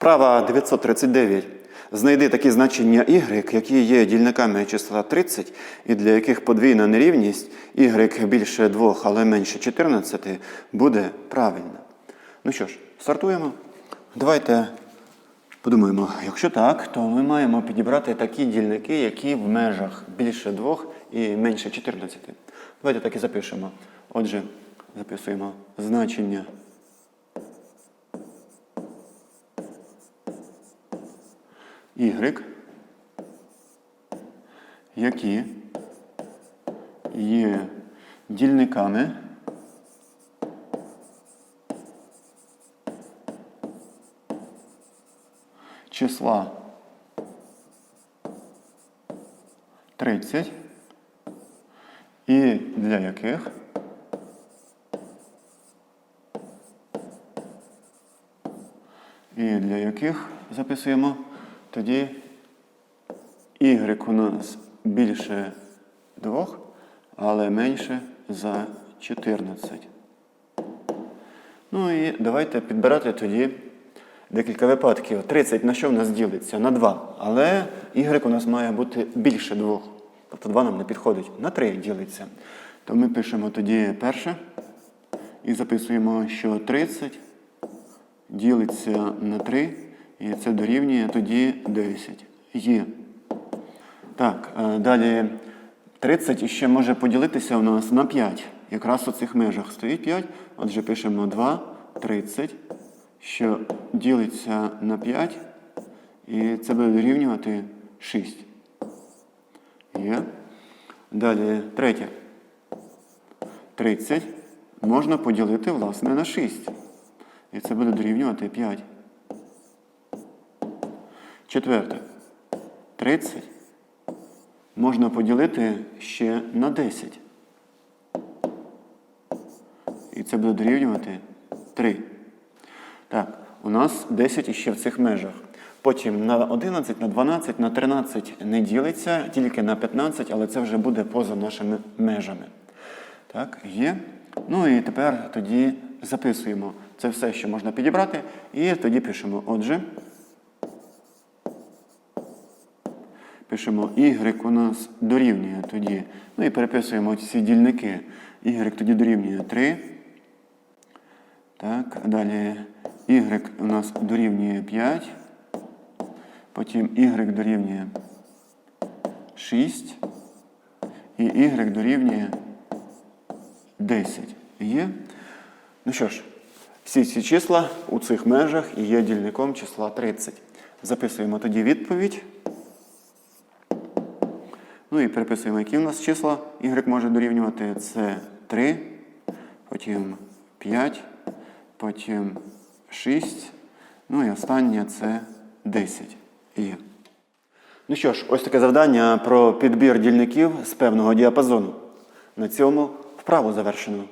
Вправа 939. Знайди такі значення y, які є дільниками числа 30, і для яких подвійна нерівність y більше 2, але менше 14 буде правильна. Ну що ж, стартуємо. Давайте подумаємо, якщо так, то ми маємо підібрати такі дільники, які в межах більше 2 і менше 14. Давайте так і запишемо. Отже, записуємо значення y, які є дільниками числа 30 і для яких і для яких записуємо тоді y у нас більше 2, але менше за 14. Ну і давайте підбирати тоді декілька випадків. 30 на що в нас ділиться? На 2. Але y у нас має бути більше 2. Тобто 2 нам не підходить. На 3 ділиться. То ми пишемо тоді перше і записуємо, що 30 ділиться на 3, і це дорівнює тоді 10. Є. Так, е, далі 30 іще може поділитися у нас на 5. Якраз у цих межах стоїть 5. Отже, пишемо 2, 30, що ділиться на 5, і це буде дорівнювати 6. Є. Далі третє. 30 можна поділити, власне, на 6. І це буде дорівнювати 5. Четверте. 30 можна поділити ще на 10. І це буде дорівнювати 3. Так, у нас 10 іще в цих межах. Потім на 11, на 12, на 13 не ділиться, тільки на 15, але це вже буде поза нашими межами. Так, є. Ну і тепер тоді записуємо це все, що можна підібрати, і тоді пишемо. Отже, пишемо y у нас дорівнює тоді. Ну і переписуємо ці дільники. Y тоді дорівнює 3. Так, далі y у нас дорівнює 5. Потім y дорівнює 6. І y дорівнює 10. Є? Ну що ж, всі ці числа у цих межах є дільником числа 30. Записуємо тоді відповідь. Ну і переписуємо, які у нас числа y може дорівнювати. Це 3, потім 5, потім 6. Ну і останнє це 10. Є. Ну що ж, ось таке завдання про підбір дільників з певного діапазону. На цьому вправу завершено.